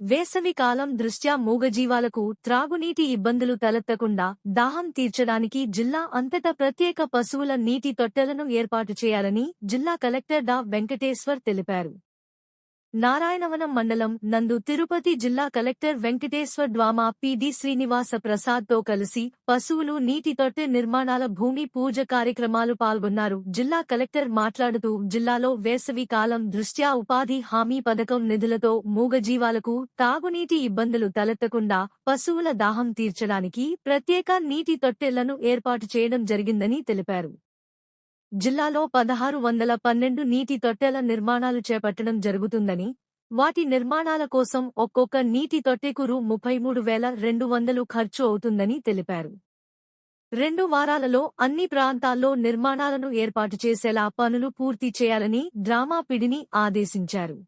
వేసవికాలం దృష్ట్యా మూగజీవాలకు త్రాగునీటి ఇబ్బందులు తలెత్తకుండా దాహం తీర్చడానికి జిల్లా అంతటా ప్రత్యేక పశువుల నీటి తొట్టెలను ఏర్పాటు చేయాలని జిల్లా కలెక్టర్ డా. వెంకటేశ్వర్ తెలిపారు. నారాయణవనం మండలం నందు తిరుపతి జిల్లా collector Venkateshwar DWMA PD Srinivasa ప్రసాద్తో కలిసి పశువులు నీటి తొట్టె నిర్మాణాల భూమి పూజ కార్యక్రమాలు పాల్గొన్నారు. జిల్లా కలెక్టర్ మాట్లాడుతూ జిల్లాలో వేసవి కాలం దృష్ట్యా ఉపాధి హామీ పథకం నిధులతో మూగజీవాలకు తాగునీటి ఇబ్బందులు తలెత్తకుండా పశువుల దాహం తీర్చడానికి ప్రత్యేక నీటి తొట్టెలను ఏర్పాటు చేయడం జరిగిందని తెలిపారు. జిల్లాలో పదహారు వందల పన్నెండు నీటి తొట్టెల నిర్మాణాలు చేపట్టడం జరుగుతుందని వాటి నిర్మాణాల కోసం ఒక్కొక్క నీటి తొట్టెకు రూ. ముప్పై మూడు వేల రెండు వందలు ఖర్చు అవుతుందని తెలిపారు. రెండు వారాలలో అన్ని ప్రాంతాల్లో నిర్మాణాలను ఏర్పాటు చేసేలా పనులు పూర్తి చేయాలని డ్రామా పిడిని ఆదేశించారు.